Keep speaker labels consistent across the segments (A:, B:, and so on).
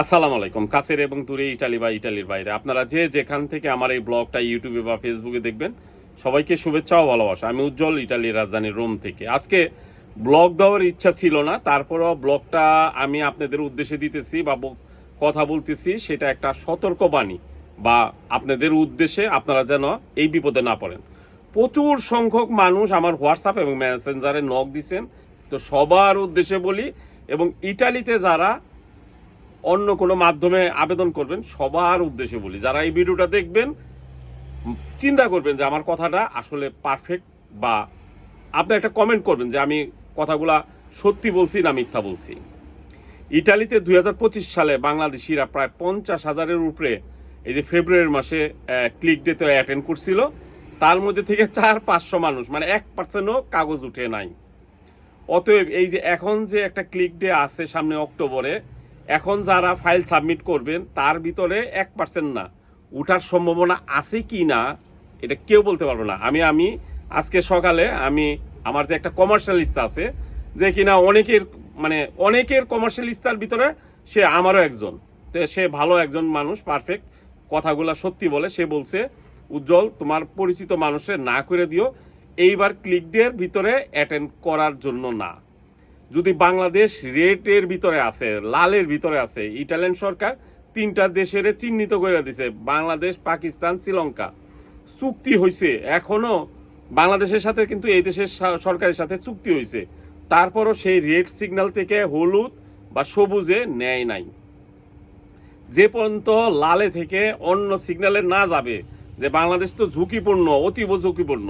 A: আসসালামু আলাইকুম। কাছের এবং দূরে ইটালি বা ইটালির বাইরে। আপনারা যে যেখান থেকে আমার এই ব্লগটা ইউটিউবে বা ফেসবুকে দেখবেন, সবাইকে শুভেচ্ছা ও ভালোবাসা। আমি উজ্জ্বল ইটালির রাজধানী রোম থেকে। আজকে ব্লগ দেওয়ার ইচ্ছা ছিল না, তারপরেও ব্লগটা আমি আপনাদের উদ্দেশ্যে দিতেছি বা কথা বলতেছি, সেটা একটা সতর্কবাণী বা আপনাদের উদ্দেশ্যে আপনারা যেন এই বিপদে না পড়েন। প্রচুর সংখ্যক মানুষ আমার হোয়াটসঅ্যাপ এবং মেসেঞ্জারে নক দিছেন। তো সবার উদ্দেশ্যে বলি, এবং ইটালিতে যারা অন্য কোনো মাধ্যমে আবেদন করবেন, সবার উদ্দেশ্যে বলি, যারা এই ভিডিওটা দেখবেন, চিন্তা করবেন যে আমার কথাটা আসলে পারফেক্ট বা আপনি একটা কমেন্ট করবেন যে আমি কথাগুলা সত্যি বলছি না মিথ্যা বলছি। ইটালিতে দু হাজার পঁচিশ সালে বাংলাদেশিরা প্রায় পঞ্চাশ হাজারের উপরে এই যে ফেব্রুয়ারি মাসে ক্লিক ডেতে অ্যাটেন্ড করছিল। তার মধ্যে থেকে চার পাঁচশো মানুষ মানে এক পার্সেন্টও কাগজ উঠে নাই। অতএব এই যে এখন যে একটা ক্লিক ডে আছে সামনে অক্টোবরে এখন যারা ফাইল সাবমিট করবেন, তার ভিতরে এক পার্সেন্ট না। উঠার সম্ভাবনা আছে কি না, এটা কেউ বলতে পারবে না। আমি আমি, আজকে সকালে আমি, আমার যে একটা কমার্শিয়াল লিস্ট আছে, যে কিনা অনেকের মানে অনেকের কমার্শিয়াল লিস্টার ভিতরে সে আমারও একজন। তো সে ভালো একজন মানুষ পারফেক্ট কথাগুলা সত্যি বলে, সে বলছে, উজ্জ্বল, তোমার পরিচিত মানুষের না করে দিও। এইবার ক্লিক ডের ভিতরে অ্যাটেন্ড করার জন্য না। যদি বাংলাদেশ রেটের ভিতরে আছে, লালের ভিতরে আছে, ইটালিয়ান সরকার তিনটা দেশের চিহ্নিত করে দিছে, বাংলাদেশ, পাকিস্তান, শ্রীলঙ্কা। চুক্তি হয়েছে এখনও বাংলাদেশের সাথে কিন্তু এই দেশের সরকারের সাথে চুক্তি হয়েছে তারপরও সেই রেড সিগন্যাল থেকে হলুদ বা সবুজে নেয় নাই। যে পর্যন্ত লালে থেকে অন্য সিগন্যালে না যাবে, যে বাংলাদেশ তো ঝুঁকিপূর্ণ, অতীব ঝুঁকিপূর্ণ,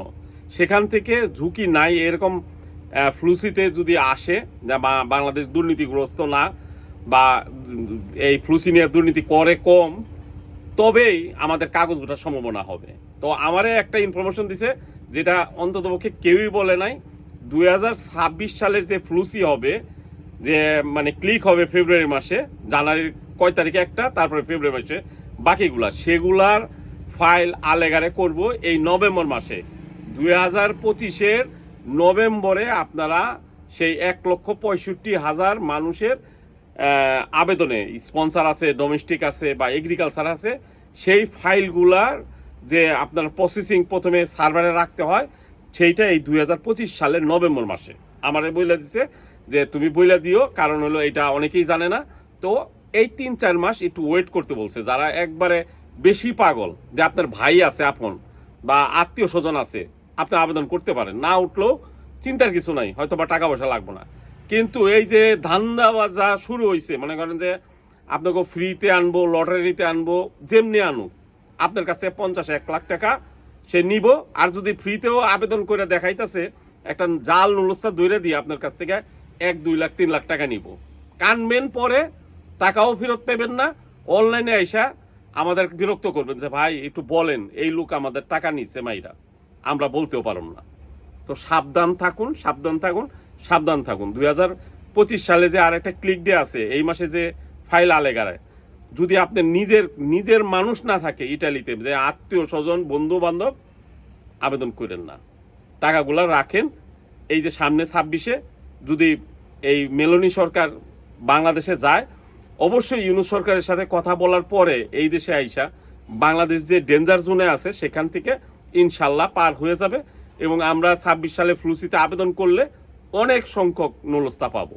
A: সেখান থেকে ঝুঁকি নাই এরকম ফ্লুসিতে যদি আসে, যা বাংলাদেশ দুর্নীতিগ্রস্ত না, বা এই ফ্লুসি নিয়ে দুর্নীতি করে কম, তবেই আমাদের কাগজ ওঠার সম্ভাবনা হবে। তো আমারে একটা ইনফরমেশন দিছে, যেটা অন্ততপক্ষে কেউই বলে নাই দু হাজার ছাব্বিশ সালের যে ফ্লুসি হবে, যে মানে ক্লিক হবে ফেব্রুয়ারি মাসে, জানুয়ারির কয় তারিখে একটা, তারপরে ফেব্রুয়ারি মাসে, বাকিগুলা, সেগুলার ফাইল আলেগারে করব এই নভেম্বর মাসে। দুই হাজার পঁচিশের নভেম্বরে আপনারা সেই এক লক্ষ পঁয়ষট্টি হাজার মানুষের আবেদনে স্পন্সর আছে ডোমেস্টিক আছে বা এগ্রিকালচার আছে, সেই ফাইলগুলার যে আপনার প্রসেসিং প্রথমে সার্ভারে রাখতে হয়, সেইটা এই দুই হাজার পঁচিশ সালের নভেম্বর মাসে। আমারে বইলা দিছে যে তুমি বইলা দিও, কারণ হলো এটা অনেকেই জানে না। তো এই তিন চার মাস একটু ওয়েট করতে বলছে। যারা একবারে বেশি পাগল, যে আপনার ভাই আছে আপন বা আত্মীয় স্বজন আছে আপনি আবেদন করতে পারেন। না উঠলেও চিন্তার কিছু নাই হয়তো বা টাকা পয়সা লাগবে না। কিন্তু এই যে ধান্দা বাজা শুরু হয়েছে মনে করেন যে আপনাকে ফ্রিতে আনব, লটারিতে আনব, যেমনি আনুক, আপনার কাছে পঞ্চাশ, এক লাখ টাকা সে নিব, আর যদি ফ্রিতেও আবেদন করে দেখাইতেছে, একটা জাল নুলস্তা দৈরে দিয়ে আপনার কাছ থেকে এক, দুই লাখ, তিন লাখ টাকা নিব। কানবেন পরে, টাকাও ফেরত পাবেন না, অনলাইনে আইসা আমাদের বিরক্ত করবেন যে, ভাই, একটু বলেন, এই লোক আমাদের টাকা নিচ্ছে মাইরা। আমরা বলতেও পারব না। তো সাবধান থাকুন সাবধান থাকুন সাবধান থাকুন। দুই পঁচিশ সালে যে আর একটা ক্লিক ডে আছে, এই মাসে যে ফাইল আলেগারে যদি আপনি নিজের নিজের মানুষ না থাকে ইটালিতে, যে আত্মীয় স্বজন বন্ধু বান্ধব আবেদন করেন না। টাকাগুলো রাখেন, এই যে সামনে ছাব্বিশে, যদি এই মেলনি সরকার বাংলাদেশে যায়, অবশ্যই ইউনুস সরকারের সাথে কথা বলার পরে এই দেশে আইসা, বাংলাদেশ যে ডেঞ্জার জোনে আছে, সেখান থেকে ইনশাল্লাহ পার হয়ে যাবে এবং আমরা ছাব্বিশ সালে ফ্লুসিতে আবেদন করলে অনেক সংখ্যক নলস্তা পাবো।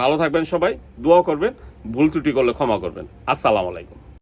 A: ভালো থাকবেন সবাই, দোয়া করবেন, ভুল ত্রুটি করলে ক্ষমা করবেন। আসসালামু আলাইকুম।